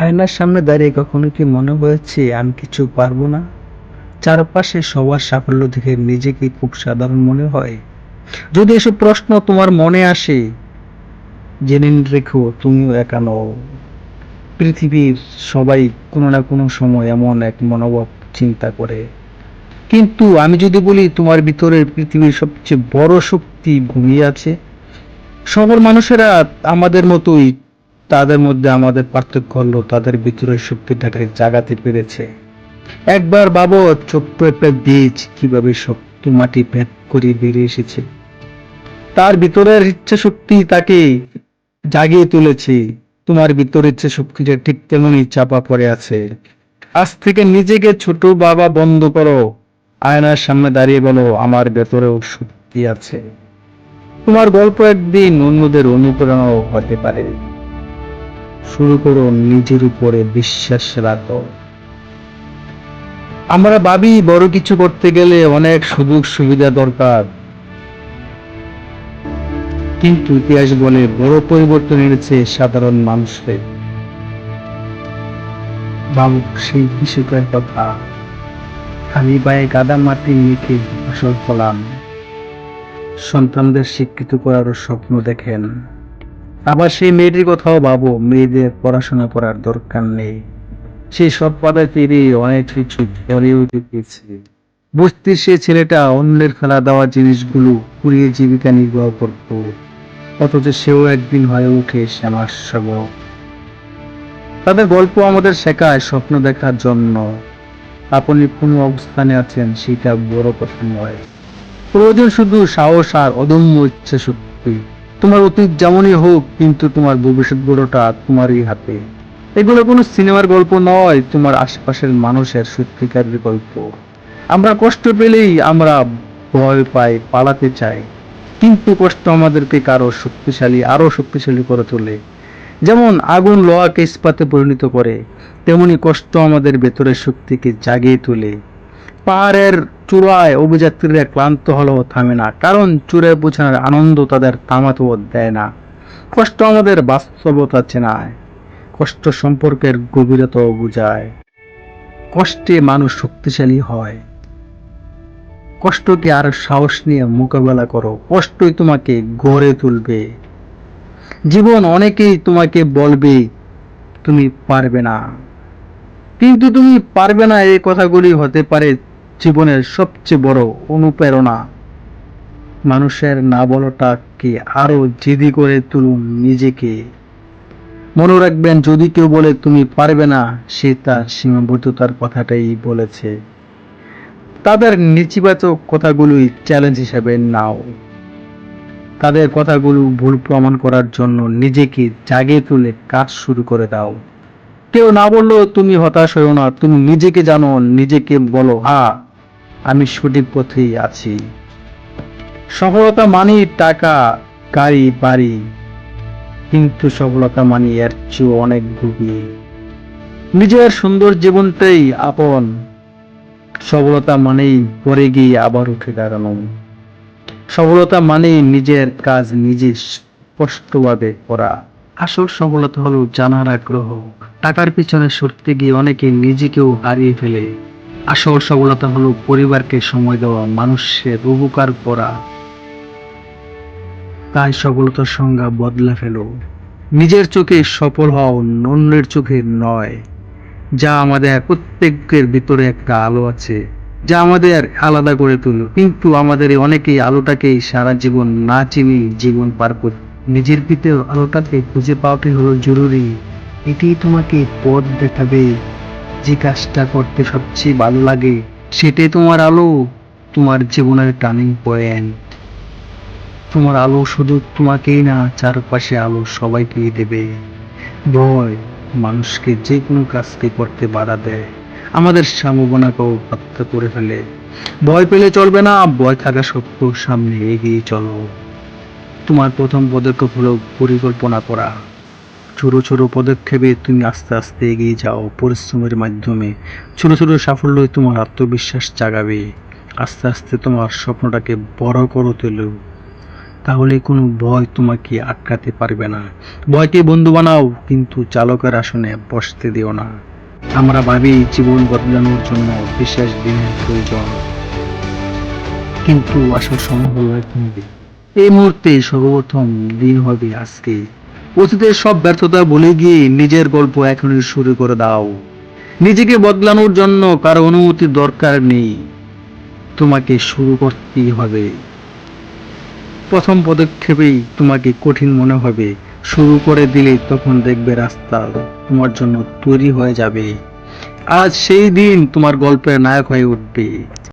আয়নার সামনে দাঁড়িয়ে কখনো কি মনে হয়েছে, আমি কিছু পারব না? চারপাশে সবার সাফল্য দেখে নিজেকে খুব সাধারণ মনে হয়? যদি এসব প্রশ্ন তোমার মনে আসে, জেনে রেখো, তুমিও একা নও। পৃথিবীর সবাই কোনো না কোনো সময় এমন এক মনোভাব চিন্তা করে। কিন্তু আমি যদি বলি, তোমার ভিতরে পৃথিবীর সবচেয়ে বড় শক্তি ঘুমিয়ে আছে। সকল মানুষেরা আমাদের মতোই তাদের মধ্যে আমাদের পার্থক্য হলো তাদের ভিতরের শক্তিটাকে জাগাতে পেরেছে। একবার বাবু ছোট্ট একটা বীজ কীভাবে শক্তি মাটি ভেদ করে বেরিয়ে এসেছে। তার ভিতরের ইচ্ছা শক্তি তাকে জাগিয়ে তুলেছে। তোমার ভিতরের ইচ্ছা শক্তিটা ঠিক তেমনই চাপা পড়ে আছে। আজ থেকে নিজেকে ছোট বাবা বন্ধ করো। আয়নার সামনে দাঁড়িয়ে বলো, আমার ভেতরেও শক্তি আছে। তোমার গল্প একদিন অন্যদের অনুপ্রেরণাও হতে পারে। শুরু করো নিজের উপরে বিশ্বাস রাখো। আমরা ভাবি বড় কিছু করতে গেলে অনেক সুযোগ সুবিধা দরকার। কিন্তু ইতিহাস বলে বড় পরিবর্তন এনেছে সাধারণ মানুষের বাবু, সেই বিষয়টার কথা। আমি পায়ে গাদা মাটি মেখে ফসল ফলান সন্তানদের শিক্ষিত করারও স্বপ্ন দেখেন। আবার সেই মেয়েটির কথাও ভাবো, মেয়েদের পড়াশোনা করার দরকার নেই। সেই সব পাতা পেরে অনেক কিছু দিয়েছে বুঝতে সে ছেলেটা অন্যের ফেলা দেওয়া জিনিসগুলো কুড়িয়ে জীবিকা নির্বাহ করত। অথচ সেও একদিন হয়ে উঠে শ্যামার সেবক তাদের গল্প আমাদের শেখায় স্বপ্ন দেখার জন্য। আপনি কোন অবস্থানে আছেন সেটা বড় কথা নয়। প্রয়োজন শুধু সাহস আর অদম্য ইচ্ছা শক্তি তোমার অতীত যেমনই হোক, কিন্তু তোমার ভবিষ্যৎ গড়োটা তোমারই হাতে। এগুলো কোনো সিনেমার গল্প নয়, তোমার আশেপাশের মানুষের সত্যিকারের গল্প আমরা কষ্ট পেলেই আমরা ভয় পাই, পালাতে চাই। কিন্তু কষ্ট আমাদেরকে কারও শক্তিশালী, আরও শক্তিশালী করে তোলে। যেমন আগুন লোহাকে ইস্পাতে পরিণত করে, তেমনি কষ্ট আমাদের ভেতরের শক্তিকে জাগিয়ে তোলে। পাহাড়ের চূড়ায় অভিযাত্রীরা ক্লান্ত হলেও থামে না। কারণ চূড়ায় পৌঁছানোর আনন্দ তাদের থামাতেও দেয় না। কষ্ট আমাদের বাস্তবতা চেনায়। কষ্ট সম্পর্কের গভীরতাও বোঝায়। কষ্টে মানুষ শক্তিশালী হয়। কষ্টকে আর সাহস নিয়ে মোকাবেলা করো। কষ্টই তোমাকে গড়ে তুলবে। জীবন অনেকেই তোমাকে বলবে, তুমি পারবে না। কিন্তু তুমি পারবে না, এই কথাগুলি হতে পারে জীবনের সবচেয়ে বড় অনুপ্রেরণা মানুষের না বলাটাকে আরও জেদি করে তুলুন নিজেকে। মনে রাখবেন, যদি কেউ বলে, তুমি পারবে না, সে তার সীমাবদ্ধতার কথাটাই বলেছে। তাদের নেতিবাচক কথাগুলোই চ্যালেঞ্জ হিসেবে নাও। তাদের কথাগুলো ভুল প্রমাণ করার জন্য নিজেকে জাগিয়ে তুলে কাজ শুরু করে দাও। কেউ না বললেও, তুমি হতাশ হও না। তুমি নিজেকে জানো, নিজেকে বলো হ্যাঁ আমি সঠিক পথেই আছি। সফলতা মানেই টাকা, গাড়ি, বাড়ি। কিন্তু সফলতা মানে এর চেয়েও অনেক গভীর। নিজের সুন্দর জীবনটাই আপন। সফলতা মানেই পরে গিয়ে আবার উঠে দাঁড়ানো। সফলতা মানেই নিজের কাজ নিজে স্পষ্টভাবে করা। আসল সফলতা হলো জানার আগ্রহ। টাকার পিছনে সরতে গিয়ে অনেকে নিজেকেও হারিয়ে ফেলে। আসল সফলতা হলো পরিবারকে সময় দেওয়া, মানুষের উপকার করা। তাই সফলতার সংজ্ঞা বদলে ফেলো। নিজের চোখে সফল হও, অন্যের চোখে নয়। যা আমাদের প্রত্যেকের ভিতরে একটা আলো আছে, যা আমাদের আলাদা করে তুলো। কিন্তু আমাদের অনেকেই আলোটাকেই সারা জীবন না চিনি, জীবন পার করে। নিজের ভিতরে আলোটাকে খুঁজে পাওয়াটাই হলো জরুরি। এটি তোমাকে পথ দেখাবে। যে কাজটা করতে সবচেয়ে ভালো লাগে, সেটাই তোমার আলো, তোমার জীবনের টার্নিং পয়েন্ট। তোমার আলো শুধু তোমাকেই না, চারপাশে আলো সবাইকেই দেবে। ভয় মানুষকে যে কোনো কাজকে করতে বাধা দেয়। আমাদের সম্ভাবনাকেও হত্যা করে ফেলে। ভয় পেলে চলবে না, ভয় থাকা সত্ত্বেও সামনে এগিয়ে চলো। তোমার প্রথম পদক্ষেপ হলো পরিকল্পনা করা। ছোট ছোট পদক্ষেপে তুমি আস্তে আস্তে এগিয়ে যাও পরিশ্রমের মাধ্যমে। ছোট ছোট সাফল্যই তোমার আত্মবিশ্বাস জাগাবে। আস্তে আস্তে তোমার স্বপ্নটাকে বড় করো তোলো। তাহলে কোনো ভয় তোমাকে আটকাতে পারবে না। ভয়কে বন্ধু বানাও, কিন্তু চালকের আসনে বসতে দিও না। আমরা ভাবি জীবন বদলানোর জন্য বিশেষ দিনের প্রয়োজন। কিন্তু আসল এখন এই মুহূর্তে সর্বপ্রথম দিন হবে আজকে। অতীতের সব ব্যর্থতা ভুলে গিয়ে নিজের গল্প এখনই শুরু করে দাও। নিজেকে বদলানোর জন্য কারও অনুমতির দরকার নেই। তোমাকে শুরু করতেই হবে। প্রথম পদক্ষেপেই তোমাকে কঠিন মনে হবে। শুরু করে দিলে তখন দেখবে রাস্তা তোমার জন্য তৈরি হয়ে যাবে। আজ সেই দিন তোমার গল্পের নায়ক হয়ে উঠবে।